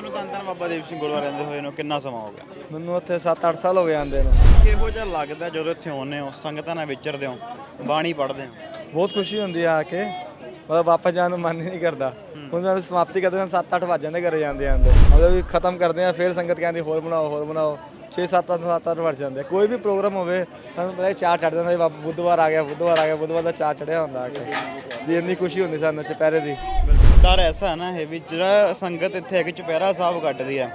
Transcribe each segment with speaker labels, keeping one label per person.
Speaker 1: ਤੁਹਾਨੂੰ ਤਾਂ ਤਾਂ ਬਾਬਾ ਦੀਪ ਸਿੰਘ ਗੁਰਦੁਆਰਾ ਰਹਿੰਦੇ ਹੋਏ ਨੂੰ ਕਿੰਨਾ ਸਮਾਂ ਹੋ ਗਿਆ?
Speaker 2: ਮੈਨੂੰ ਉੱਥੇ 7-8 ਸਾਲ ਹੋ ਗਏ ਆਂਦੇ ਨੂੰ।
Speaker 1: ਕਿਹੋ ਜਿਹਾ ਲੱਗਦਾ ਜਦੋਂ ਇੱਥੇ ਆਉਂਦੇ ਹੋ ਸੰਗਤਾਂ ਨਾਲ ਵਿਚਰਦੇ ਹੋ ਬਾਣੀ ਪੜ੍ਹਦੇ ਹੋ?
Speaker 2: ਬਹੁਤ ਖੁਸ਼ੀ ਹੁੰਦੀ ਆ ਆ ਕੇ। ਮਤਲਬ ਵਾਪਸ ਜਾਣ ਨੂੰ ਮਨ ਹੀ ਨਹੀਂ ਕਰਦਾ। ਹੁਣ ਜਦੋਂ ਸਮਾਪਤੀ ਕਰਦੇ ਹਾਂ 7-8 ਵਜ ਜਾਂਦੇ ਘਰੇ ਜਾਂਦੇ ਆਂਦੇ ਮਤਲਬ ਵੀ ਖਤਮ ਕਰਦੇ ਆ ਫਿਰ ਸੰਗਤ ਕਹਿੰਦੀ ਹੋਰ ਬਣਾਓ ਹੋਰ ਬਣਾਓ। 6-7 7-8 ਵਜ ਜਾਂਦੇ ਕੋਈ ਵੀ ਪ੍ਰੋਗਰਾਮ ਹੋਵੇ ਤੁਹਾਨੂੰ ਪਤਾ ਚਾਰ ਚੜ ਜਾਂਦਾ ਵੀ ਬਾਬਾ ਬੁੱਧਵਾਰ ਆ ਗਿਆ ਬੁੱਧਵਾਰ ਆ ਗਿਆ ਬੁੱਧਵਾਰ ਦਾ ਚਾਰ ਚੜਿਆ ਹੁੰਦਾ ਆ ਕੇ। ਵੀ ਇੰਨੀ ਖੁਸ਼ੀ ਹੁੰਦੀ ਸਾਨੂੰ ਚੁਪਹਿਰੇ ਦੀ।
Speaker 1: ਦਰ ਐਸਾ ਹੈ ਨਾ ਇਹ ਵੀ ਜਿਹੜਾ ਸੰਗਤ ਇੱਥੇ ਆ ਕੇ ਚੁਪਹਿਰਾ ਸਾਹਿਬ ਕੱਟਦੀ ਆ।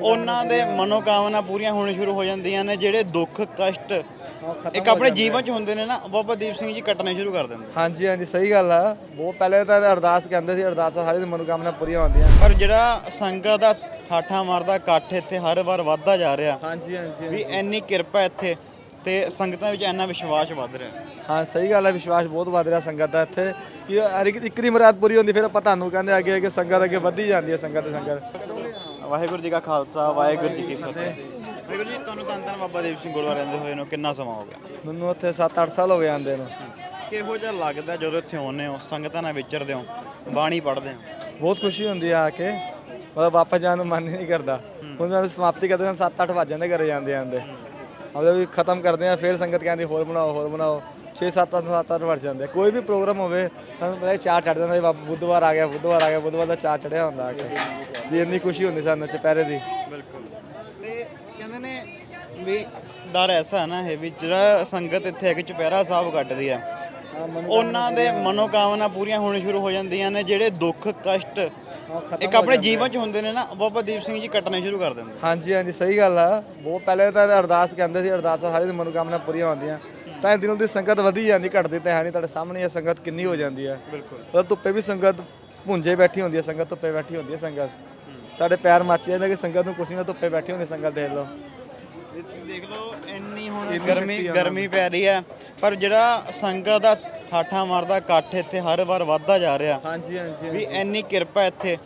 Speaker 1: ਉਹਨਾਂ ਦੇ ਮਨੋਕਾਮਨਾ ਪੂਰੀਆਂ ਹੋਣੀ ਸ਼ੁਰੂ ਹੋ ਜਾਂਦੀਆਂ ਨੇ ਜਿਹੜੇ ਦੁੱਖ ਕਸ਼ਟ ਇੱਕ ਆਪਣੇ ਜੀਵਨ 'ਚ ਹੁੰਦੇ ਨੇ ਨਾ ਬਾਬਾ ਦੀਪ ਸਿੰਘ ਜੀ ਕੱਟਣੇ ਸ਼ੁਰੂ ਕਰ ਦਿੰਦੇ
Speaker 2: ਹਾਂਜੀ ਹਾਂਜੀ ਸਹੀ ਗੱਲ ਆ। ਬਹੁਤ ਪਹਿਲੇ ਤਾਂ ਅਰਦਾਸ ਕਹਿੰਦੇ ਸੀ ਅਰਦਾਸਾਂ ਸਾਰੀ ਮਨੋਕਾਮਨਾ ਪੂਰੀਆਂ ਹੁੰਦੀਆਂ।
Speaker 1: ਪਰ ਜਿਹੜਾ ਸੰਗਤ ਦਾ ਠਾਠਾ ਮਾਰਦਾ ਇਕੱਠ ਇੱਥੇ ਹਰ ਵਾਰ ਵੱਧਦਾ ਜਾ ਰਿਹਾ।
Speaker 2: ਹਾਂਜੀ ਹਾਂਜੀ
Speaker 1: ਵੀ ਇੰਨੀ ਕਿਰਪਾ ਇੱਥੇ ਤੇ ਸੰਗਤਾਂ ਵਿੱਚ ਇੰਨਾ ਵਿਸ਼ਵਾਸ ਵੱਧ ਰਿਹਾ।
Speaker 2: ਹਾਂ ਸਹੀ ਗੱਲ ਹੈ ਵਿਸ਼ਵਾਸ ਬਹੁਤ ਵਧ ਰਿਹਾ ਸੰਗਤ ਦਾ ਇੱਥੇ। ਕਿ ਹਰ ਇੱਕ ਇੱਕ ਦੀ ਮੁਰਾਦ ਪੂਰੀ ਹੁੰਦੀ ਫਿਰ ਆਪਾਂ ਤੁਹਾਨੂੰ ਕਹਿੰਦੇ ਅੱਗੇ ਅੱਗੇ ਸੰਗਤ ਅੱਗੇ ਵਧਦੀ ਜਾਂਦੀ ਹੈ ਸੰਗਤ ਸੰਗਤ।
Speaker 1: ਵਾਹਿਗੁਰੂ ਜੀ ਕਾ ਖਾਲਸਾ ਵਾਹਿਗੁਰੂ ਜੀ ਕੀ ਫਤਿਹ। ਵਾਹਿਗੁਰੂ ਜੀ ਤੁਹਾਨੂੰ ਤਾਂ ਤਾਂ ਬਾਬਾ ਦੀਪ ਸਿੰਘ ਗੁਰਦੁਆਰਾ ਰਹਿੰਦੇ ਹੋਏ ਨੂੰ ਕਿੰਨਾ ਸਮਾਂ ਹੋ ਗਿਆ?
Speaker 2: ਮੈਨੂੰ ਉੱਥੇ 7-8 ਸਾਲ ਹੋ ਗਏ ਆਂਦੇ ਨੂੰ।
Speaker 1: ਕਿਹੋ ਜਿਹਾ ਲੱਗਦਾ ਜਦੋਂ ਇੱਥੇ ਆਉਂਦੇ ਹੋ ਸੰਗਤਾਂ ਨਾਲ ਵਿਚਰਦੇ ਹੋ ਬਾਣੀ ਪੜ੍ਹਦੇ ਹੋ?
Speaker 2: ਬਹੁਤ ਖੁਸ਼ੀ ਹੁੰਦੀ ਆ ਆ ਕੇ। ਮਤਲਬ ਵਾਪਸ ਜਾਣ ਨੂੰ ਮਨ ਹੀ ਨਹੀਂ ਕਰਦਾ। ਹੁਣ ਜਦੋਂ ਸਮਾਪਤੀ ਕਰਦੇ ਹਾਂ 7-8 ਵਜ ਜਾਂਦੇ ਘਰੇ ਜਾਂਦੇ ਆਂਦੇ ਮਤਲਬ ਵੀ ਖਤਮ ਕਰਦੇ ਆ ਫਿਰ ਸੰਗਤ ਕਹਿੰਦੀ, ਹੋਰ ਬਣਾਓ ਹੋਰ ਬਣਾਓ। 6-7 7-8 ਵਜ ਜਾਂਦੇ ਕੋਈ ਵੀ ਪ੍ਰੋਗਰਾਮ ਹੋਵੇ, ਤੁਹਾਨੂੰ ਪਤਾ ਚਾਰ ਚੜ ਜਾਂਦਾ, ਵੀ ਬਾਬਾ ਬੁੱਧਵਾਰ ਆ ਗਿਆ, ਬੁੱਧਵਾਰ ਆ ਗਿਆ, ਬੁੱਧਵਾਰ ਦਾ ਚਾਰ ਚੜਿਆ ਹੁੰਦਾ ਆ ਕੇ। ਵੀ ਇੰਨੀ ਖੁਸ਼ੀ ਹੁੰਦੀ ਸਾਨੂੰ ਚੁਪਹਿਰੇ ਦੀ।
Speaker 1: ਬਿਲਕੁਲ। ਤੇ ਕਹਿੰਦੇ ਨੇ ਵੀ ਦਰ ਐਸਾ ਹੈ ਨਾ ਇਹ ਵੀ ਜਿਹੜਾ ਸੰਗਤ ਇੱਥੇ ਆ ਕੇ ਚੁਪਹਿਰਾ ਸਾਹਿਬ ਕੱਟਦੀ ਆ। ਉਹਨਾਂ ਦੇ ਮਨੋਕਾਮਨਾ ਪੂਰੀਆਂ ਹੋਣੀ ਸ਼ੁਰੂ ਹੋ ਜਾਂਦੀਆਂ ਨੇ ਜਿਹੜੇ ਦੁੱਖ ਕਸ਼ਟ ਇੱਕ ਆਪਣੇ ਜੀਵਨ 'ਚ ਹੁੰਦੇ ਨੇ ਨਾ ਬਾਬਾ ਦੀਪ ਸਿੰਘ ਜੀ ਕੱਟਣੇ ਸ਼ੁਰੂ ਕਰ ਦਿੰਦੇ।
Speaker 2: ਹਾਂਜੀ ਹਾਂਜੀ ਸਹੀ ਗੱਲ ਆ। ਬਹੁਤ ਪਹਿਲੇ ਤਾਂ ਅਰਦਾਸ ਕਹਿੰਦੇ ਸੀ ਅਰਦਾਸਾਂ ਸਾਰੀ ਮਨੋਕਾਮਨਾ ਪੂਰੀਆਂ ਹੁੰਦੀਆਂ। ਤਾਂ ਦਿਨੋਂ ਦੀ ਸੰਗਤ ਵਧੀ ਜਾਂਦੀ ਘਟਦੀ ਤਾਂ ਹੈ ਨਹੀਂ ਤੁਹਾਡੇ ਸਾਹਮਣੇ ਇਹ ਸੰਗਤ ਕਿੰਨੀ ਹੋ ਜਾਂਦੀ ਹੈ
Speaker 1: ਬਿਲਕੁਲ।
Speaker 2: ਉਹ ਧੁੱਪੇ ਵੀ ਸੰਗਤ ਭੁੰਜੇ ਬੈਠੀ ਹੁੰਦੀ ਹੈ ਸੰਗਤ ਧੁੱਪੇ ਬੈਠੀ ਹੁੰਦੀ ਹੈ ਸੰਗਤ। ਸਾਡੇ ਪੈਰ ਮੱਚ ਜਾਂਦੇ ਕਿ ਸੰਗਤ ਨੂੰ ਕੁਰਸੀ ਨਾਲ ਧੁੱਪੇ ਬੈਠੀ ਹੁੰਦੀ ਸੰਗਤ ਦੇਖ ਲਓ।
Speaker 1: ਦੇਖ ਲਓ ਇੰਨੀ ਹੁਣ ਗਰਮੀ ਗਰਮੀ ਪੈ ਰਹੀ ਹੈ ਪਰ ਜਿਹੜਾ ਸੰਗਤ ਦਾ ਠਾਠਾ ਮਾਰਦਾ ਇਕੱਠ ਇੱਥੇ ਹਰ ਵਾਰ ਵੱਧਦਾ ਜਾ ਰਿਹਾ।
Speaker 2: ਹਾਂਜੀ ਹਾਂਜੀ
Speaker 1: ਵੀ ਇੰਨੀ ਕਿਰਪਾ ਇੱਥੇ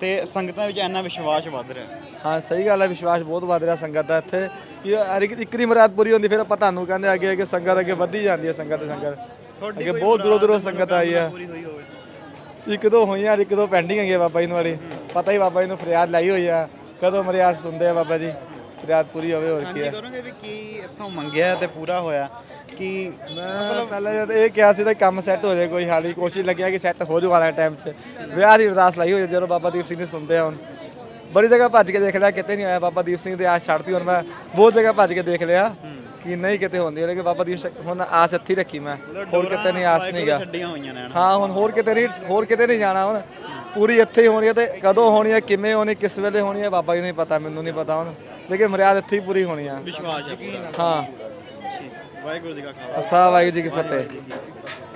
Speaker 1: ਤੇ ਸੰਗਤਾਂ ਵਿੱਚ ਇੰਨਾ ਵਿਸ਼ਵਾਸ ਵੱਧ ਰਿਹਾ।
Speaker 2: ਹਾਂ ਸਹੀ ਗੱਲ ਹੈ ਵਿਸ਼ਵਾਸ ਬਹੁਤ ਵਧ ਰਿਹਾ ਸੰਗਤ ਦਾ ਇੱਥੇ। ਕਿ ਹਰ ਇੱਕ ਇੱਕ ਦੀ ਮੁਰਾਦ ਪੂਰੀ ਹੁੰਦੀ ਫਿਰ ਆਪਾਂ ਤੁਹਾਨੂੰ ਕਹਿੰਦੇ ਅੱਗੇ ਅੱਗੇ ਸੰਗਤ ਅੱਗੇ ਵਧਦੀ ਜਾਂਦੀ ਹੈ ਸੰਗਤ ਸੰਗਤ। ਅੱਗੇ ਬਹੁਤ ਦੂਰੋਂ ਦੂਰੋਂ ਸੰਗਤ ਆਈ ਹੈ। ਇੱਕ ਦੋ ਹੋਈਆਂ ਇੱਕ ਦੋ ਪੈਂਡਿੰਗ ਹੈਗੇ ਬਾਬਾ ਜੀ ਨੂੰ ਵਾਲੀ ਪਤਾ ਹੀ ਬਾਬਾ ਜੀ ਨੂੰ ਫਰਿਆਦ ਲਾਈ ਹੋਈ ਆ। ਕਦੋਂ ਮਰਿਆਦ ਸੁਣਦੇ ਆ ਬਾਬਾ ਜੀ? ਫਰਿਆਦ ਪੂਰੀ ਹੋਵੇ ਹੋਰ ਕੀ
Speaker 1: ਸਾਂਝੀ
Speaker 2: ਹੈ।
Speaker 1: ਕਰੋਗੇ ਵੀ ਕੀ ਇੱਥੋਂ ਮੰਗਿਆ ਤੇ ਪੂਰਾ ਹੋਇਆ? ਕਿ
Speaker 2: ਮੈਂ ਪਹਿਲਾਂ ਜਦ ਇਹ ਕਿਹਾ ਸੀ ਤਾਂ ਕੰਮ ਸੈੱਟ ਹੋ ਜਾਏ ਕੋਈ ਹਾਲੀ ਕੋਸ਼ਿਸ਼ ਲੱਗਿਆ ਕਿ ਸੈੱਟ ਹੋ ਜੂ ਵਾਲਾ ਟਾਈਮ 'ਚ। ਵਿਆਹ ਦੀ ਅਰਦਾਸ ਲਾਈ ਹੋਈ ਜਦੋਂ ਬਾਬਾ ਦੀਪ ਸਿੰਘ ਨੇ ਸੁਣਦੇ ਆ ਹੁਣ। ਬੜੀ ਜਗ੍ਹਾ ਭੱਜ ਕੇ ਦੇਖ ਲਿਆ ਕਿਤੇ ਨਹੀਂ ਆਇਆ ਬਾਬਾ ਦੀਪ ਸਿੰਘ ਦੀ ਆਸ ਛੱਡਤੀ ਹੁਣ ਮੈਂ ਬਹੁਤ ਜਗ੍ਹਾ ਭੱਜ ਕੇ ਦੇਖ ਲਿਆ ਕਿ ਨਹੀਂ ਕਿਤੇ ਹੁੰਦੀ ਲੇਕਿਨ ਬਾਬਾ ਦੀਪ ਸਿੰਘ ਹੁਣ ਆਸ ਇੱਥੇ ਹੀ ਰੱਖੀ ਮੈਂ ਹੋਰ ਕਿਤੇ ਨਹੀਂ ਆਸ ਨਹੀਂ ਗਾ
Speaker 1: ਛੱਡੀਆਂ ਹੋਈਆਂ ਨੇ
Speaker 2: ਹਾਂ ਹੁਣ ਹੋਰ ਕਿਤੇ ਨਹੀਂ ਹੋਰ ਕਿਤੇ ਨਹੀਂ ਜਾਣਾ ਹੁਣ। ਪੂਰੀ ਇੱਥੇ ਹੀ ਹੋਣੀ ਹੈ ਤੇ ਕਦੋਂ ਹੋਣੀ ਹੈ ਕਿਵੇਂ ਹੋਣੀ ਕਿਸ ਵੇਲੇ ਹੋਣੀ ਹੈ ਬਾਬਾ ਜੀ ਨੂੰ ਹੀ ਪਤਾ ਮੈਨੂੰ ਨਹੀਂ ਪਤਾ ਹੁਣ। ਲੇਕਿਨ ਮਰਿਆਦ ਇੱਥੇ ਹੀ ਪੂਰੀ ਹੋਣੀ ਆ।
Speaker 1: ਵਿਸ਼ਵਾਸ ਹੈ।
Speaker 2: ਹਾਂ
Speaker 1: ਵਾਹਿਗੁਰੂ ਜੀ ਕਾ ਖਾਲਸਾ।
Speaker 2: ਅਸਾ ਵਾਹਿਗੁਰੂ ਜੀ ਕੀ ਫਤਿਹ।